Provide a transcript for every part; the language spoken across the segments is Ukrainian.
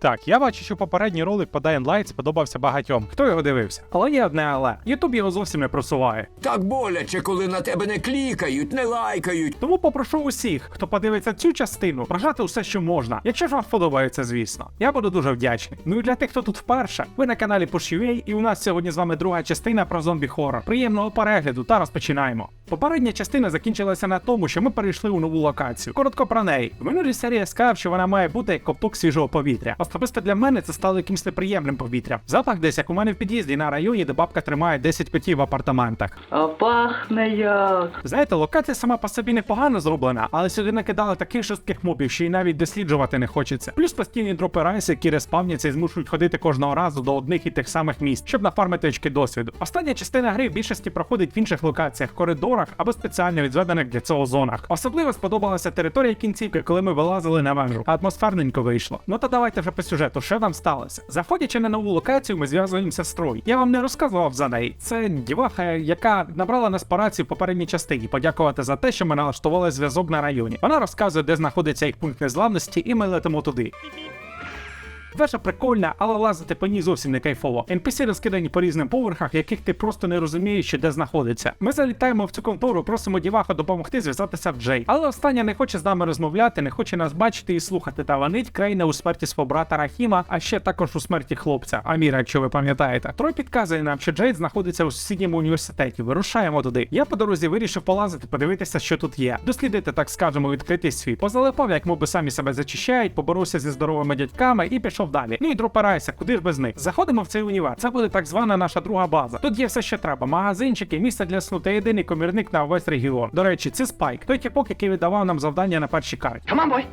Так, я бачу, що попередній ролик по Dying Light сподобався багатьом. Хто його дивився? Але є одне але. Ютуб його зовсім не просуває. Так боляче, коли на тебе не клікають, не лайкають. Тому попрошу усіх, хто подивиться цю частину, прожати усе, що можна. Якщо ж вам подобається, звісно. Я буду дуже вдячний. Ну і для тих, хто тут вперше, ви на каналі Push.ua, і у нас сьогодні з вами друга частина про зомбі хоррор. Приємного перегляду та розпочинаємо. Попередня частина закінчилася на тому, що ми перейшли у нову локацію. Коротко про неї. В минулій серії я сказав, що вона має бути як ковток свіжого повітря. Особисто для мене це стало якимось неприємним повітрям. Запах десь як у мене в під'їзді на районі, де бабка тримає 10 котів в апартаментах. А пахне як. Знаєте, локація сама по собі непогано зроблена, але сюди накидали таких жорстких мобів, що й навіть досліджувати не хочеться. Плюс постійні дропи райси, які респавняться і змушують ходити кожного разу до одних і тих самих місць, щоб нафармити очки досвіду. Остання частина гри в більшості проходить в інших локаціях, коридорах або спеціально відведених для цього зонах. Особливо сподобалася територія кінцівки, коли ми вилазили на вежу. Атмосферненько вийшло. Ну та давайте вже по сюжету, що там сталося. Заходячи на нову локацію, ми зв'язуємося з Трой. Я вам не розказував за неї. Це діваха, яка набрала нас по рації в попередній частині. Подякувати за те, що ми налаштували зв'язок на районі. Вона розказує, де знаходиться їх пункт незламності, і ми летимо туди. Вежа прикольна, але лазити по ній зовсім не кайфово. NPC розкидані по різним поверхах, яких ти просто не розумієш, що де знаходиться. Ми залітаємо в цю контору, просимо діваха допомогти зв'язатися в Джей. Але остання не хоче з нами розмовляти, не хоче нас бачити і слухати та ванить крайне у смерті свого брата Рахіма, а ще також у смерті хлопця Аміра, якщо ви пам'ятаєте. Трой підказує нам, що Джейд знаходиться у сусідньому університеті. Вирушаємо туди. Я по дорозі вирішив полазити, подивитися, що тут є. Дослідити, так скажемо, відкритий світ. Позалипав, як моби самі себе зачищають, поборовся зі здоровими дядьками і пішов далі. Ну і дропарайся, куди ж без них. Заходимо в цей універ. Це буде так звана наша друга база. Тут є все, що треба: магазинчики, місце для сну та єдиний комірник на весь регіон. До речі, це спайк, той тіпок, який віддавав нам завдання на першій карті. Come on, boy.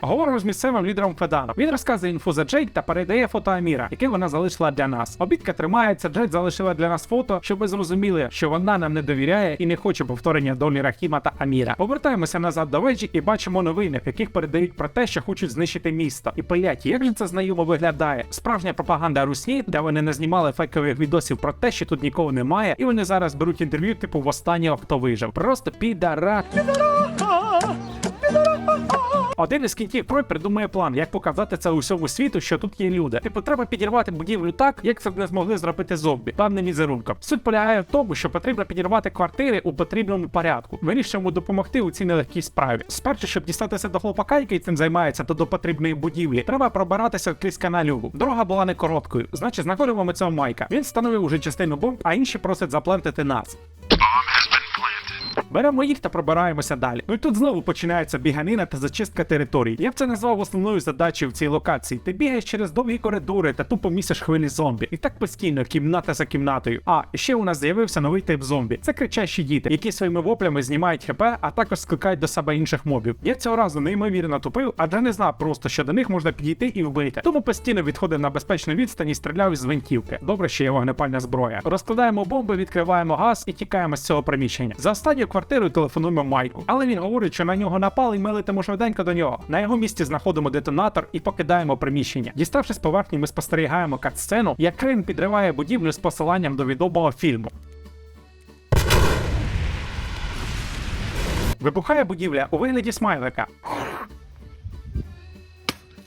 Говоримо з місцевим лідером Феданом. Він розказує інфу за Джейк та передає фото Аміра, яке вона залишила для нас. Обідка тримається, Джейк залишила для нас фото, щоб ми зрозуміли, що вона нам не довіряє і не хоче повторення долі Рахіма та Аміра. Повертаємося назад до вежі і бачимо новини, в яких передають про те, що хочуть знищити місто. І пилять, як же це знайомо виглядає? Справжня пропаганда Русні, де вони не знімали фейкових відосів про те, що тут нікого немає, і вони зараз беруть інтерв'ю, типу в останнього хто вижив. Просто підара. Один із кінців Трой придумує план, як показати це усьому світу, що тут є люди. Типу, треба підірвати будівлю так, як це не змогли зробити зомбі, певним візерунком. Суть полягає в тому, що потрібно підірвати квартири у потрібному порядку. Вирішуємо допомогти у цій нелегкій справі. Спершу, щоб дістатися до хлопака, який цим займається, то до потрібної будівлі, треба пробиратися крізь каналюгу. Дорога була не короткою, значить знаходимо ми цього майка. Він встановив уже частину бомб, а інші просять заплентити нас. Беремо їх та пробираємося далі. Ну і тут знову починається біганина та зачистка територій. Я б це назвав основною задачею в цій локації. Ти бігаєш через довгі коридори та тупо місиш хвилі зомбі. І так постійно, кімната за кімнатою. А ще у нас з'явився новий тип зомбі. Це кричащі діти, які своїми воплями знімають хп, а також скликають до себе інших мобів. Я цього разу неймовірно тупив, адже не знав просто, що до них можна підійти і вбити. Тому постійно відходив на безпечну відстань і стріляв із гвинтівки. Добре, що є вогнепальна зброя. Розкладаємо бомби, відкриваємо газ і тікаємо з цього приміщення. За останню квартиру і телефонуємо Майку, але він говорить, що на нього напали і ми летимо швиденько до нього. На його місці знаходимо детонатор і покидаємо приміщення. Діставшись поверхні, ми спостерігаємо кат-сцену, як Крин підриває будівлю з посиланням до відомого фільму. Вибухає будівля у вигляді смайлика.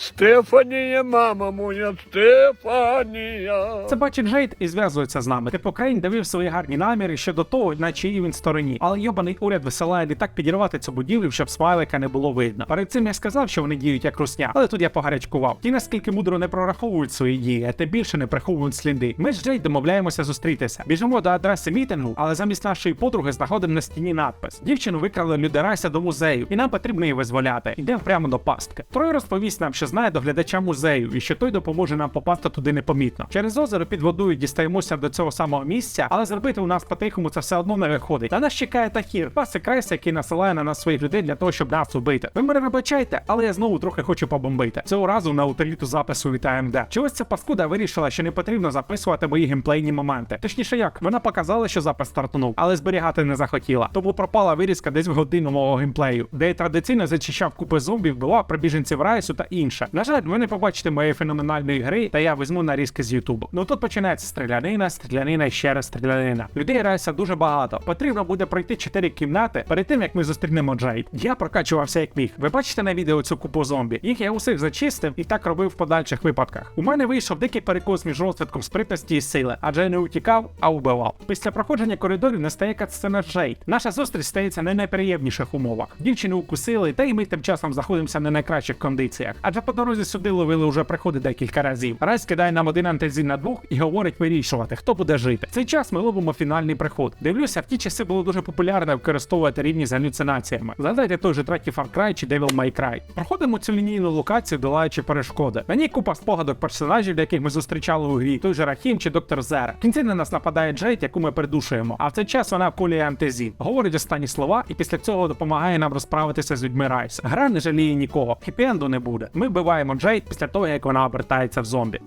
Стефанія, мама моя, Стефанія. Це бачить Джейд і зв'язується з нами. Типу Крейн давив свої гарні наміри щодо того, на чиїй він стороні. Але йобаний уряд висилає літак підірвати цю будівлю, щоб смайлика не було видно. Перед цим я сказав, що вони діють як русня, але тут я погарячкував. Ті наскільки мудро не прораховують свої дії, а те більше не приховують сліди. Ми з Джейд домовляємося зустрітися. Біжимо до адреси мітингу, але замість нашої подруги знаходимо на стіні надпис. Дівчину викрали Людерайся до музею, і нам потрібно її визволяти. Йдемо прямо до пастки. Трой розповість нам, що знає доглядача музею, і що той допоможе нам попасти туди непомітно. Через озеро під водою дістаємося до цього самого місця, але зробити у нас по-тихому це все одно не виходить. На нас чекає Тахір, пасик Крайса, який насилає на нас своїх людей для того, щоб нас убити. Ви мене вибачайте, але я знову трохи хочу побомбити. Цього разу на утиліту запису від AMD. Чогось ця паскуда вирішила, що не потрібно записувати мої геймплейні моменти. Точніше, як вона показала, що запис стартунув, але зберігати не захотіла. Тому пропала вирізка десь в годину мого геймплею, де я традиційно зачищав купи зомбів, була про біженців райсу та інших. Більше. На жаль, ви не побачите моєї феноменальної гри, та я візьму нарізки з Ютубу. Ну тут починається стрілянина, стрілянина і ще раз стрілянина. Людей грається дуже багато. Потрібно буде пройти 4 кімнати перед тим як ми зустрінемо Джейд. Я прокачувався як міг. Ви бачите на відео цю купу зомбі? Їх я усіх зачистив і так робив в подальших випадках. У мене вийшов дикий перекос між розвитком спритності і сили, адже не утікав, а убивав. Після проходження коридорів настає катсцена Джейд. Наша зустріч стається не найприємніших умовах. Дівчину укусили, та й ми тим часом знаходимося не найкращих кондиціях. Адже по дорозі сюди ловили вже приходи декілька разів. Райс кидає нам один антизін на двох і говорить вирішувати, хто буде жити. В цей час ми ловимо фінальний приход. Дивлюся, в ті часи було дуже популярно використовувати рівні з галюцинаціями. Згадайте той же третій Far Cry чи Devil May Cry. Проходимо цю лінійну локацію, долаючи перешкоди. На ній купа спогадок персонажів, яких ми зустрічали у грі, той же Рахім чи доктор Зера. В кінці на нас нападає Джейд, яку ми придушуємо. А в цей час вона вколює антизін, говорить останні слова, і після цього допомагає нам розправитися з людьми Райс. Гра не жаліє нікого, хіпенду не буде. Ми вбиваємо Джейд після того, як вона обертається в зомбі.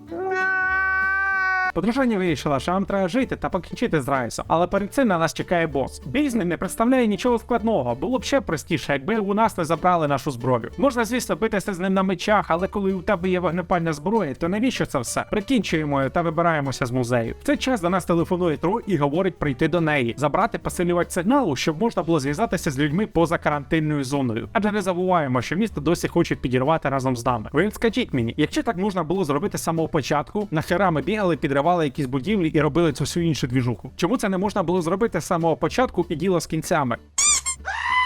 Подружання вирішила, що нам треба жити та покінчити з Райсом, але перед цим на нас чекає бос. Бій не представляє нічого складного, було б ще простіше, якби у нас не забрали нашу зброю. Можна, звісно, битися з ним на мечах, але коли у тебе є вогнепальна зброя, то навіщо це все? Прикінчуємо та вибираємося з музею. В цей час до нас телефонує Трой і говорить прийти до неї, забрати посилювач сигналу, щоб можна було зв'язатися з людьми поза карантинною зоною. Адже не забуваємо, що місто досі хочуть підірвати разом з нами. Ви скажіть мені, якщо так можна було зробити з самого початку, нахера ми бігали, підривали якісь будівлі і робили цю всю іншу двіжуху? Чому це не можна було зробити з самого початку і діло з кінцями?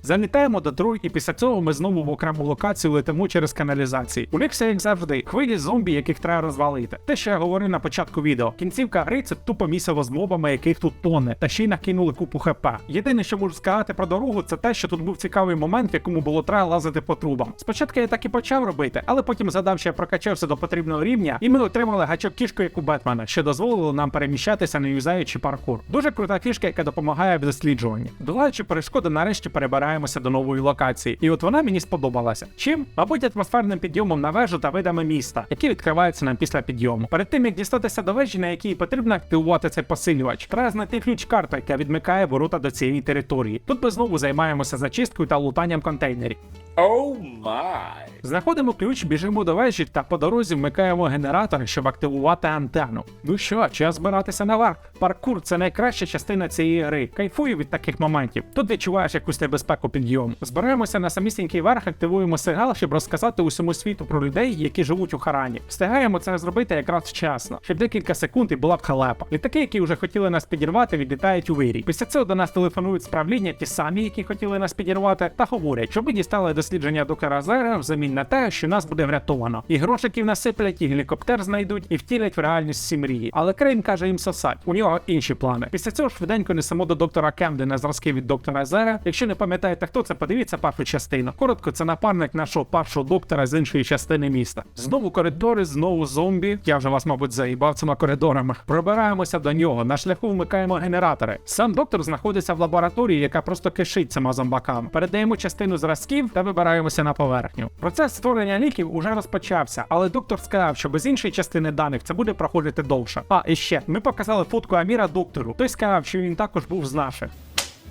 Залітаємо до Труй, і після цього ми знову в окрему локацію летимо через каналізації. У все як завжди, хвилі зомбі, яких треба розвалити. Те, що я говорив на початку відео. Кінцівка гри це тупо місиво з мобами, яких тут тоне, та ще й накинули купу хп. Єдине, що можу сказати про дорогу, це те, що тут був цікавий момент, в якому було треба лазити по трубам. Спочатку я так і почав робити, але потім задав, що я прокачався до потрібного рівня, і ми отримали гачок кішку, як у Бетмена, що дозволило нам переміщатися, не юзаючи паркур. Дуже крута фішка, яка допомагає в досліджуванні. Долаючи перешкоди, нарешті перебираємося до нової локації, і от вона мені сподобалася. Чим? Мабуть, атмосферним підйомом на вежу та видами міста, які відкриваються нам після підйому. Перед тим як дістатися до вежі, на якій потрібно активувати цей посилювач, треба знайти ключ карту, яка відмикає ворота до цієї території. Тут ми знову займаємося зачисткою та лутанням контейнерів. Оу май. Знаходимо ключ, біжимо до вежі та по дорозі вмикаємо генератор, щоб активувати антенну. Ну що, час збиратися наверх. Паркур це найкраща частина цієї гри. Кайфую від таких моментів. Тут відчуваєш якусь небезпеку підйому. Збираємося на самісінький верх, активуємо сигнал, щоб розказати усьому світу про людей, які живуть у Харані. Встигаємо це зробити якраз вчасно, щоб декілька секунд і була б халепа. Літаки, які вже хотіли нас підірвати, відлітають у вирій. Після цього до нас телефонують справління, ті самі, які хотіли нас підірвати, та говорять, що ми дістали дослідження Зера взамін на те, що нас буде врятовано. І грошиків насиплять, і гелікоптер знайдуть, і втілять в реальність всі мрії. Але Крейн каже їм сосать. У нього інші плани. Після цього швиденько несемо до доктора Кемдена зразки від доктора Зера. Якщо не пам'ятаєте, хто це, подивіться першу частину. Коротко, це напарник нашого першого доктора з іншої частини міста. Знову коридори, знову зомбі. Я вже вас, мабуть, заїбав цими коридорами. Пробираємося до нього. На шляху вмикаємо генератори. Сам доктор знаходиться в лабораторії, яка просто кишить цими зомбаками. Передаємо частину зразків та вибираємося на поверхню. Процес створення ліків уже розпочався, але доктор сказав, що без іншої частини даних це буде проходити довше. А і ще ми показали фотку Аміра доктору. Той сказав, що він також був з наших.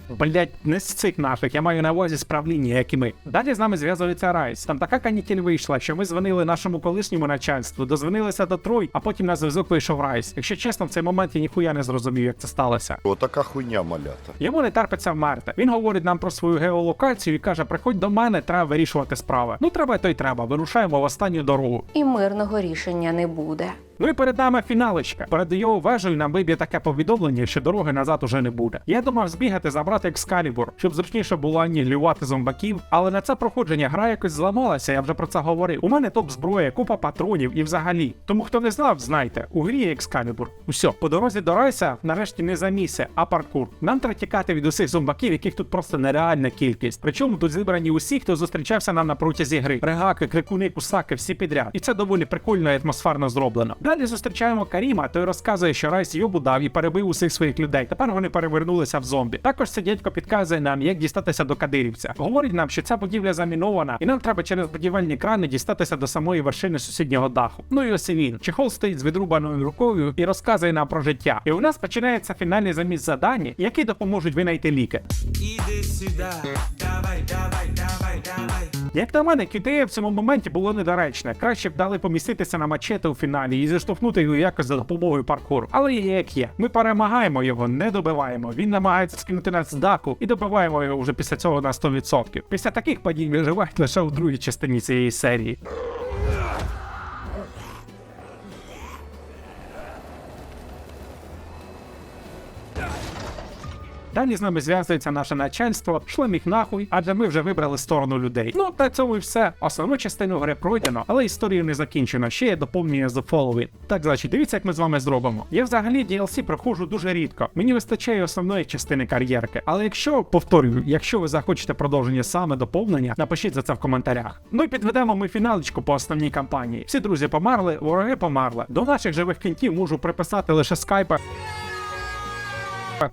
Блять, не з цих наших, я маю на увазі справління, як і ми. Далі з нами зв'язується Райс. Там така канітель вийшла, що ми дзвонили нашому колишньому начальству, дозвонилися до Трой, а потім на зв'язок вийшов Райс. Якщо чесно, в цей момент я ніхуя не зрозумів, як це сталося. Отака хуйня малята. Йому не терпиться вмерти. Він говорить нам про свою геолокацію і каже: приходь до мене, треба вирішувати справи. Ну треба, то й треба. Вирушаємо в останню дорогу. І мирного рішення не буде. Ну і перед нами фіналочка. Перед його вежею нам виб'є таке повідомлення, що дороги назад уже не буде. Я думав збігати, забрати екскалібур, щоб зручніше було анігілювати зомбаків, але на це проходження гра якось зламалася, я вже про це говорив. У мене топ зброя, купа патронів і взагалі. Тому хто не знав, знайте, у грі є екскалібур. Усьо, по дорозі до Райса нарешті не за місце, а паркур. Нам треба тікати від усіх зомбаків, яких тут просто нереальна кількість. Причому тут зібрані усі, хто зустрічався нам на протязі гри. Регаки, крикуни, кусаки, всі підряд. І це доволі прикольно і атмосферно зроблено. Далі зустрічаємо Каріма, той розказує, що Райс йобу дав і перебив усіх своїх людей. Тепер вони перевернулися в зомбі. Також цей дядько підказує нам, як дістатися до Кадирівця. Говорить нам, що ця будівля замінована, і нам треба через будівельні крани дістатися до самої вершини сусіднього даху. Ну і ось і він. Чехол стоїть з відрубаною рукою і розказує нам про життя. І у нас починається фінальний заміс завдання, які допоможуть винайти ліки. Іди сюди, давай, давай, давай, давай. Як на мене, QTE в цьому моменті було недоречне. Краще б дали поміститися на мачете у фіналі і зіштовхнути його якось за допомогою паркуру. Але є як є. Ми перемагаємо його, не добиваємо. Він намагається скинути нас з даху і добиваємо його вже після цього на 100%. Після таких подій виживають лише у другій частині цієї серії. Далі з нами зв'язується наше начальство, шлем їх нахуй, адже ми вже вибрали сторону людей. Ну на цьому і все. Основну частину гри пройдено, але історію не закінчено. Ще є доповнення The Following. Так, значить, дивіться, як ми з вами зробимо. Я взагалі DLC проходжу дуже рідко. Мені вистачає основної частини кар'єрки. Але якщо повторюю, якщо ви захочете продовження саме доповнення, напишіть за це в коментарях. Ну і підведемо ми фіналочку по основній кампанії. Всі друзі померли, вороги померли. До наших живих кінтів можу приписати лише скайпа.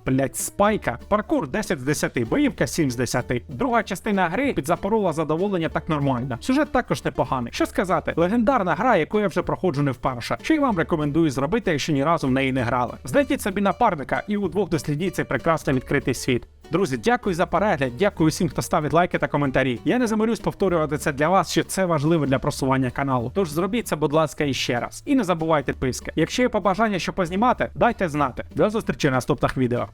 Блять, спайка. Паркур 10 з 10, боївка 7 з 10. Друга частина гри підзапорола задоволення так нормально. Сюжет також непоганий. Що сказати, легендарна гра, яку я вже проходжу не вперше. Що й вам рекомендую зробити, якщо ні разу в неї не грали. Знайдіть собі напарника і удвох дослідіть цей прекрасний відкритий світ. Друзі, дякую за перегляд, дякую всім, хто ставить лайки та коментарі. Я не замирюсь повторювати це для вас, що це важливо для просування каналу. Тож зробіть це, будь ласка, іще раз. І не забувайте підписки. Якщо є побажання, що познімати, дайте знати. До зустрічі в наступних відео.